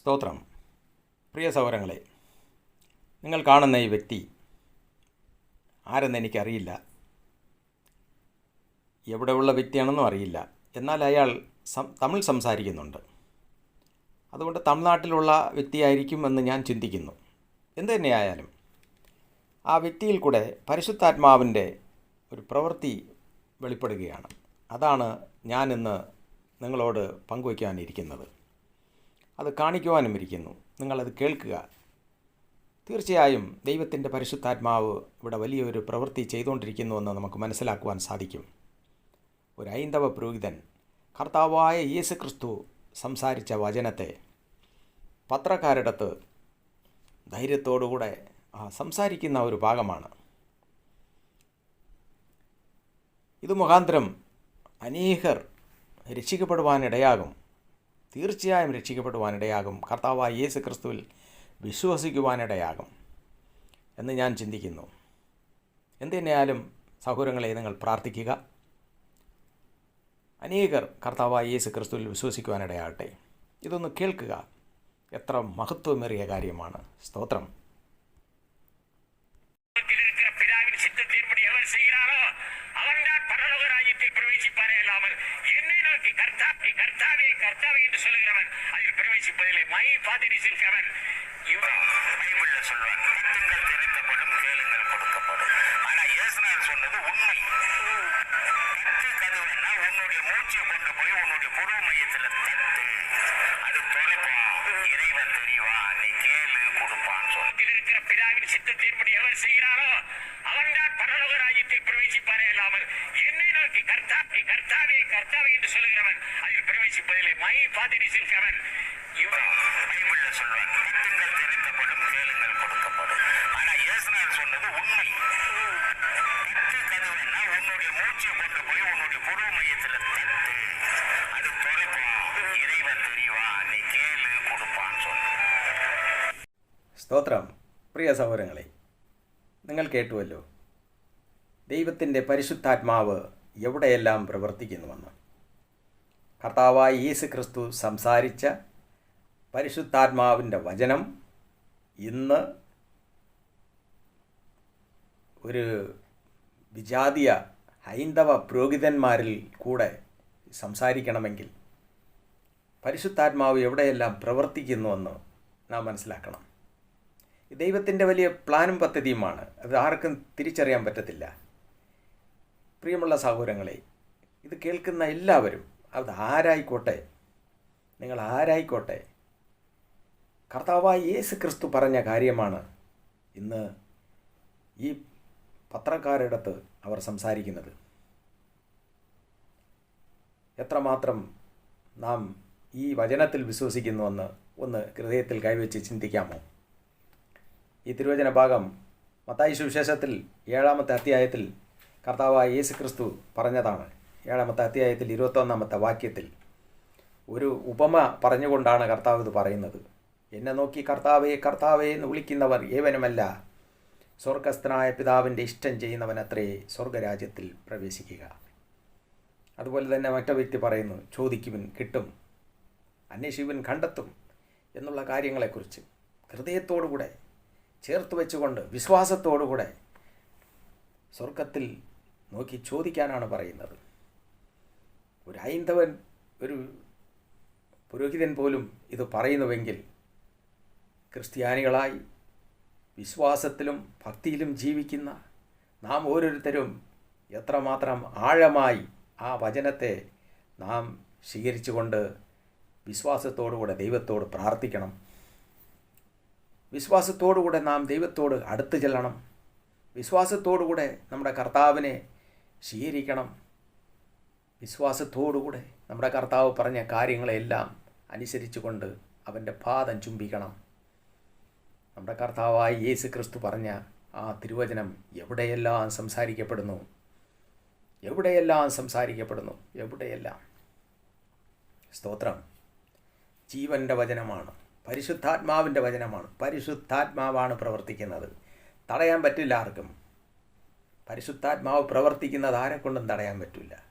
സ്തോത്രം. പ്രിയ സൗരങ്ങളെ നിങ്ങൾ കാണുന്ന ഈ വ്യക്തി ആരെന്ന് എനിക്കറിയില്ല. എവിടെയുള്ള വ്യക്തിയാണെന്നും അറിയില്ല. എന്നാൽ അയാൾ തമിഴ് സംസാരിക്കുന്നുണ്ട്. അതുകൊണ്ട് തമിഴ്നാട്ടിലുള്ള വ്യക്തിയായിരിക്കും എന്ന് ഞാൻ ചിന്തിക്കുന്നു. എന്തു തന്നെയായാലും ആ വ്യക്തിയിൽ കൂടെ പരിശുദ്ധാത്മാവിന്റെ ഒരു പ്രവൃത്തി വെളിപ്പെടുകയാണ്. അതാണ് ഞാനിന്ന് നിങ്ങളോട് പങ്കുവയ്ക്കാനിരിക്കുന്നത്. അത് കാണിക്കുവാനും ഇരിക്കുന്നു നിങ്ങളത് കേൾക്കുക. തീർച്ചയായും ദൈവത്തിന്റെ പരിശുദ്ധാത്മാവ് ഇവിടെ വലിയൊരു പ്രവൃത്തി ചെയ്തുകൊണ്ടിരിക്കുന്നുവെന്ന് നമുക്ക് മനസ്സിലാക്കുവാൻ സാധിക്കും. ഒരു ഐന്ദവ പുരോഹിതൻ കർത്താവായ യേശു ക്രിസ്തു സംസാരിച്ച വചനത്തെ പത്രക്കാരിടത്ത് ധൈര്യത്തോടുകൂടെ സംസാരിക്കുന്ന ഒരു ഭാഗമാണ്. ഇത് മുഖാന്തരം അനേകർ രക്ഷിക്കപ്പെടുവാനിടയാകും. തീർച്ചയായും രക്ഷിക്കപ്പെടുവാനിടയാകും. കർത്താവായ യേശു ക്രിസ്തുവിൽ വിശ്വസിക്കുവാനിടയാകും എന്ന് ഞാൻ ചിന്തിക്കുന്നു. എന്തുതന്നെയാലും സഹോദരങ്ങളെ നിങ്ങൾ പ്രാർത്ഥിക്കുക. അനേകർ കർത്താവായ യേശു ക്രിസ്തുവിൽ വിശ്വസിക്കുവാനിടയാകട്ടെ. ഇതൊന്ന് കേൾക്കുക. എത്ര മഹത്വമേറിയ കാര്യമാണ്. സ്തോത്രം. My father is in heaven இவன் பைபிள்ல சொல்வாங்க. கத்துங்கள் திறக்கப்படும் கேளுங்கள் கொடுக்கப்படும். ஆனா இயேசுநாதர் சொன்னது உண்மை. கத்து கதுவன்னா உன்னுடைய மூச்சை கொண்டு போய் உன்னுடைய புருவ மையத்துல தட்டு. அது துறப்பான் இறைவன் தெரிவான் நீ கேளு கொடுப்பான்னு சொல்லி இருக்கிற பிதாவின் சித்தத்தின்படி எவர் செய்கிறாரோ அவன்தான் பரலோக ராஜ்யத்தில் பிரவேசிப்பாரே அல்லாமல் என்னை நோக்கி கர்த்தாவே கர்த்தாவே கர்த்தாவே என்று சொல்லுகிறவன். அதில் பிரவேசிப்பதில்லை. My father is in heaven இவன் பைபிள்ல சொல்வாங்க கத்துங்கள் திறக்கப்படும் கேளுங்கள் கொடுக்கப்படும் ஆனா இயேசுநாதர் சொன்னது உண்மை கத்து கதுவன்னா உன்னுடைய மூச்சை கொண்டு போய் உன்னுடைய புருவ மையத்துல தட்டு அது துறப்பான் இறைவன் தெரிவான் நீ கேளு கொடுப்பான்னு சொல்லி സ്തോത്രം പ്രിയ സഹോദരങ്ങളെ നിങ്ങൾ കേട്ടുവല്ലോ ദൈവത്തിൻ്റെ പരിശുദ്ധാത്മാവ് എവിടെയെല്ലാം പ്രവർത്തിക്കുന്നുവെന്ന് കർത്താവായ യേശു ക്രിസ്തു സംസാരിച്ച പരിശുദ്ധാത്മാവിന്റെ വചനം ഇന്ന് ഒരു വിജാതിയ ഹൈന്ദവ പുരോഹിതന്മാരിൽ കൂടെ സംസാരിക്കണമെങ്കിൽ പരിശുദ്ധാത്മാവ് എവിടെയെല്ലാം പ്രവർത്തിക്കുന്നുവെന്ന് നാം മനസ്സിലാക്കണം. ദൈവത്തിന്റെ വലിയ പ്ലാനും പദ്ധതിയുമാണ്. അത് ആർക്കും തിരിച്ചറിയാൻ പറ്റത്തില്ല. പ്രിയമുള്ള സഹോദരങ്ങളെ ഇത് കേൾക്കുന്ന എല്ലാവരും അത് ആരായിക്കോട്ടെ നിങ്ങൾ ആരായിക്കോട്ടെ കർത്താവായ യേശു ക്രിസ്തു പറഞ്ഞ കാര്യമാണ് ഇന്ന് ഈ പത്രക്കാരടുത്ത് അവർ സംസാരിക്കുന്നത്. എത്രമാത്രം നാം ഈ വചനത്തിൽ വിശ്വസിക്കുന്നുവെന്ന് ഒന്ന് ഹൃദയത്തിൽ കൈവച്ച് ചിന്തിക്കാമോ? ഈ തിരുവചന ഭാഗം മത്തായി സുവിശേഷത്തിൽ ഏഴാമത്തെ അധ്യായത്തിൽ കർത്താവായ യേശു ക്രിസ്തു പറഞ്ഞതാണ്. ഏഴാമത്തെ അധ്യായത്തിൽ ഇരുപത്തൊന്നാമത്തെ വാക്യത്തിൽ ഒരു ഉപമ പറഞ്ഞുകൊണ്ടാണ് കർത്താവ് ഇത് പറയുന്നത്. എന്നെ നോക്കി കർത്താവേ കർത്താവേ എന്ന് വിളിക്കുന്നവർ ഏവനുമല്ല. സ്വർഗസ്ഥനായ പിതാവിന്റെ ഇഷ്ടം ചെയ്യുന്നവനത്രേ സ്വർഗരാജ്യത്തിൽ പ്രവേശിക്കുക. അതുപോലെ തന്നെ മറ്റു വ്യക്തി പറയുന്നു ചോദിക്കുവിൻ കിട്ടും അന്വേഷിക്കുവിൻ കണ്ടെത്തും എന്നുള്ള കാര്യങ്ങളെക്കുറിച്ച്. ഹൃദയത്തോടുകൂടെ ചേർത്ത് വെച്ചുകൊണ്ട് വിശ്വാസത്തോടുകൂടെ സ്വർഗത്തിൽ നോക്കി ചോദിക്കാനാണ് പറയുന്നത്. ഒരു ഹൈന്ദവൻ ഒരു പുരോഹിതൻ പോലും ഇത് പറയുന്നുവെങ്കിൽ ക്രിസ്ത്യാനികളായി വിശ്വാസത്തിലും ഭക്തിയിലും ജീവിക്കുന്ന നാം ഓരോരുത്തരും എത്രമാത്രം ആഴമായി ആ വചനത്തെ നാം സ്വീകരിച്ചുകൊണ്ട് വിശ്വാസത്തോടുകൂടെ ദൈവത്തോട് പ്രാർത്ഥിക്കണം. വിശ്വാസത്തോടുകൂടെ നാം ദൈവത്തോട് അടുത്തു ചെല്ലണം. വിശ്വാസത്തോടുകൂടെ നമ്മുടെ കർത്താവിനെ സ്വീകരിക്കണം. വിശ്വാസത്തോടുകൂടെ നമ്മുടെ കർത്താവ് പറഞ്ഞ കാര്യങ്ങളെല്ലാം അനുസരിച്ചുകൊണ്ട് അവന്റെ പാദം ചുംബിക്കണം. നമ്മുടെ കർത്താവായി യേശു ക്രിസ്തു പറഞ്ഞ ആ തിരുവചനം എവിടെയെല്ലാം സംസാരിക്കപ്പെടുന്നു? എവിടെയെല്ലാം സംസാരിക്കപ്പെടുന്നു? എവിടെയെല്ലാം? സ്തോത്രം. ജീവന്റെ വചനമാണ്. പരിശുദ്ധാത്മാവിന്റെ വചനമാണ്. പരിശുദ്ധാത്മാവാണ് പ്രവർത്തിക്കുന്നത്. തടയാൻ പറ്റില്ല ആർക്കും. പരിശുദ്ധാത്മാവ് പ്രവർത്തിക്കുന്നത് ആരെക്കൊണ്ടും തടയാൻ പറ്റില്ല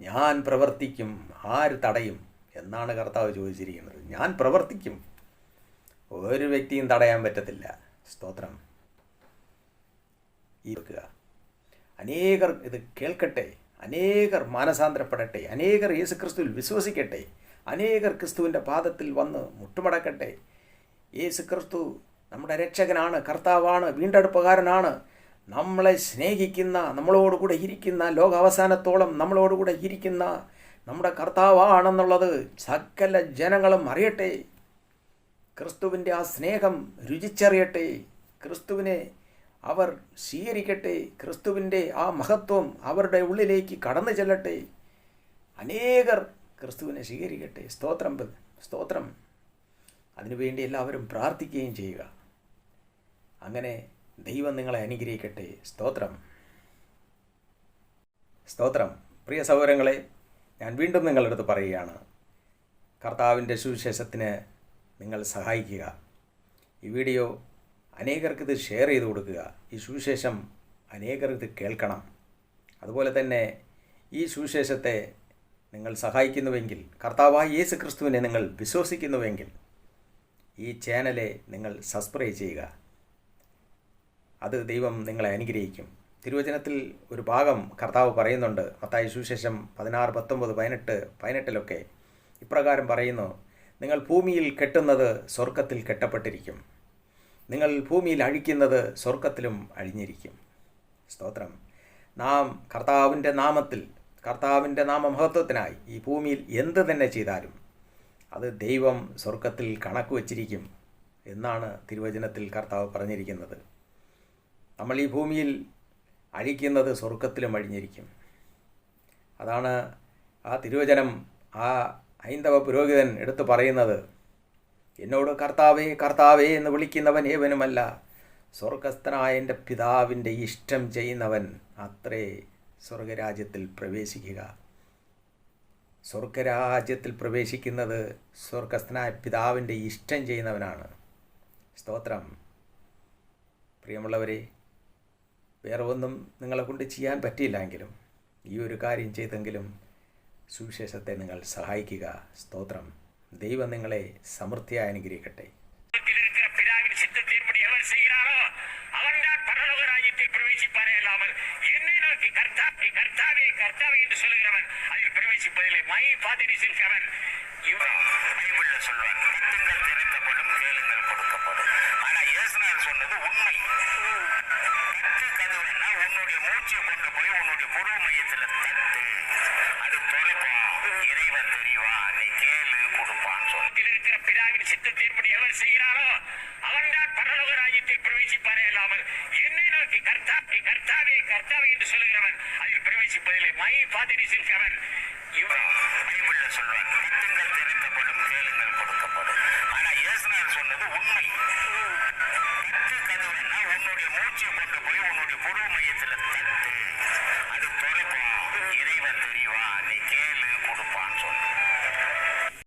ഞാൻ പ്രവർത്തിക്കും. ആര് തടയും? എന്നാണ് കർത്താവ് ചോദിച്ചിരിക്കുന്നത്. ഞാൻ പ്രവർത്തിക്കും. ഒരു വ്യക്തിയും തടയാൻ പറ്റത്തില്ല. സ്തോത്രം. ഈ വെക്കുക അനേകർ ഇത് കേൾക്കട്ടെ. അനേകർ മാനസാന്തരപ്പെടട്ടെ. അനേകർ യേശു ക്രിസ്തുവിൽ വിശ്വസിക്കട്ടെ. അനേകർ ക്രിസ്തുവിന്റെ പാദത്തിൽ വന്ന് മുട്ടുമടക്കട്ടെ. യേശു ക്രിസ്തു നമ്മുടെ രക്ഷകനാണ് കർത്താവാണ് വീണ്ടെടുപ്പുകാരനാണ്. നമ്മളെ സ്നേഹിക്കുന്ന നമ്മളോടുകൂടെ ഇരിക്കുന്ന ലോകാവസാനത്തോളം നമ്മളോടുകൂടെ ഇരിക്കുന്ന നമ്മുടെ കർത്താവാണെന്നുള്ളത് സകല ജനങ്ങളും അറിയട്ടെ. ക്രിസ്തുവിന്റെ ആ സ്നേഹം രുചിച്ചറിയട്ടെ. ക്രിസ്തുവിനെ അവർ സ്വീകരിക്കട്ടെ. ക്രിസ്തുവിന്റെ ആ മഹത്വം അവരുടെ ഉള്ളിലേക്ക് കടന്നു ചെല്ലട്ടെ. അനേകർ ക്രിസ്തുവിനെ സ്വീകരിക്കട്ടെ. സ്തോത്രം സ്തോത്രം. അതിനുവേണ്ടി എല്ലാവരും പ്രാർത്ഥിക്കുകയും ചെയ്യുക. അങ്ങനെ ദൈവം നിങ്ങളെ അനുഗ്രഹിക്കട്ടെ. സ്തോത്രം. സ്തോത്രം. പ്രിയ സഹോദരങ്ങളെ ഞാൻ വീണ്ടും നിങ്ങളുടെ അടുത്ത് പറയുകയാണ്. കർത്താവിന്റെ സുവിശേഷത്തിന് നിങ്ങൾ സഹായിക്കുക. ഈ വീഡിയോ അനേകർക്ക് ഇത് ഷെയർ ചെയ്ത് കൊടുക്കുക. ഈ സുവിശേഷം അനേകർ ഇത് കേൾക്കണം. അതുപോലെ തന്നെ ഈ സുവിശേഷത്തെ നിങ്ങൾ സഹായിക്കുന്നുവെങ്കിൽ കർത്താവായ യേശു ക്രിസ്തുവിനെ നിങ്ങൾ വിശ്വസിക്കുന്നുവെങ്കിൽ ഈ ചാനലെ നിങ്ങൾ സബ്സ്ക്രൈബ് ചെയ്യുക. അത് ദൈവം നിങ്ങളെ അനുഗ്രഹിക്കും. തിരുവചനത്തിൽ ഒരു ഭാഗം കർത്താവ് പറയുന്നുണ്ട്. മത്തായ സുവിശേഷം പതിനാറ് പത്തൊമ്പത് പതിനെട്ട് പതിനെട്ടിലൊക്കെ ഇപ്രകാരം പറയുന്നു. നിങ്ങൾ ഭൂമിയിൽ കെട്ടുന്നത് സ്വർഗത്തിൽ കെട്ടപ്പെട്ടിരിക്കും. നിങ്ങൾ ഭൂമിയിൽ അഴിക്കുന്നത് സ്വർഗത്തിലും അഴിഞ്ഞിരിക്കും. സ്തോത്രം. നാം കർത്താവിന്റെ നാമത്തിൽ കർത്താവിന്റെ നാമമഹത്വത്തിനായി ഈ ഭൂമിയിൽ എന്ത് തന്നെ ചെയ്താലും അത് ദൈവം സ്വർഗത്തിൽ കണക്ക് വച്ചിരിക്കും എന്നാണ് തിരുവചനത്തിൽ കർത്താവ് പറഞ്ഞിരിക്കുന്നത്. നമ്മൾ ഈ ഭൂമിയിൽ അഴിക്കുന്നത് സ്വർഗത്തിലും അഴിഞ്ഞിരിക്കും. അതാണ് ആ തിരുവചനം ആ ഹൈന്ദവ പുരോഹിതൻ എടുത്തു പറയുന്നത് എന്നോട് കർത്താവേ കർത്താവേ എന്ന് വിളിക്കുന്നവൻ ഏവനുമല്ല. സ്വർഗസ്ഥനായ എന്റെ പിതാവിന്റെ ഇഷ്ടം ചെയ്യുന്നവൻ അത്രേ സ്വർഗരാജ്യത്തിൽ പ്രവേശിക്കുക. സ്വർഗരാജ്യത്തിൽ പ്രവേശിക്കുന്നത് സ്വർഗസ്ഥനായ പിതാവിന്റെ ഇഷ്ടം ചെയ്യുന്നവനാണ്. സ്തോത്രം. പ്രിയമുള്ളവരെ വേറെ ഒന്നും നിങ്ങളെ കൊണ്ട് ചെയ്യാൻ പറ്റിയില്ലെങ്കിലും ഈ ഒരു കാര്യം ചെയ്തെങ്കിലും സുവിശേഷത്തെ നിങ്ങൾ സഹായിക്കുക സ്തോത്രം ദൈവം നിങ്ങളെ സമൃദ്ധിയായി അനുഗ്രഹിക്കട്ടെ உலகத்தில் இருக்கிற பிதாவின் சித்தத்தின்படி எவன் செய்கிறானோ அவன்தான் பரலோக ராஜ்யத்தில் பிரவேசிப்பாரே அல்லாமல் என்னை நோக்கி கர்த்தாவே கர்த்தாவே கர்த்தாவே என்று சொல்லுகிறவன் அதில் பிரவேசிப்பதில்லை my father is in heaven இவன் பைபிள்ல சொல்வார் கட்டுங்கள் திறக்கப்படும் கேளுங்கள் கொடுக்கப்படும் ஆனா இயேசுனார் சொன்னது உண்மை கட்டு கதுவன்னா உன்னுடைய மூச்சை கொண்டு போய் உன்னுடைய புருவ மையத்துல தட்டு அது தெரியவா அதை கேளு கொடுப்பான் சொல்லி. இருக்கிற பிதாவின் சித்தத்தின்படி செய்கிறாரோ அவன்தான் பரலோக ராஜ்யத்தில் பிரவேசிப்பாரே அல்லாமல் என்னை நோக்கி கர்த்தா கர்த்தாவே என்று சொல்லுகிறவன். அதில் பிரவேசிப்பதில்லை. மை பாதினி சில்கவன் இவன் பைபிள்ல சொல்வான் கட்டுங்கள் திறக்கப்படும் கேளுங்கள் கொடுக்கப்படும். ஆனா இயேசுநாதர் சொன்னது உண்மை. கட்டு உன்னுடைய மூச்சை கொண்டு போய் உன்னுடைய குரு மையத்தில் தட்டு.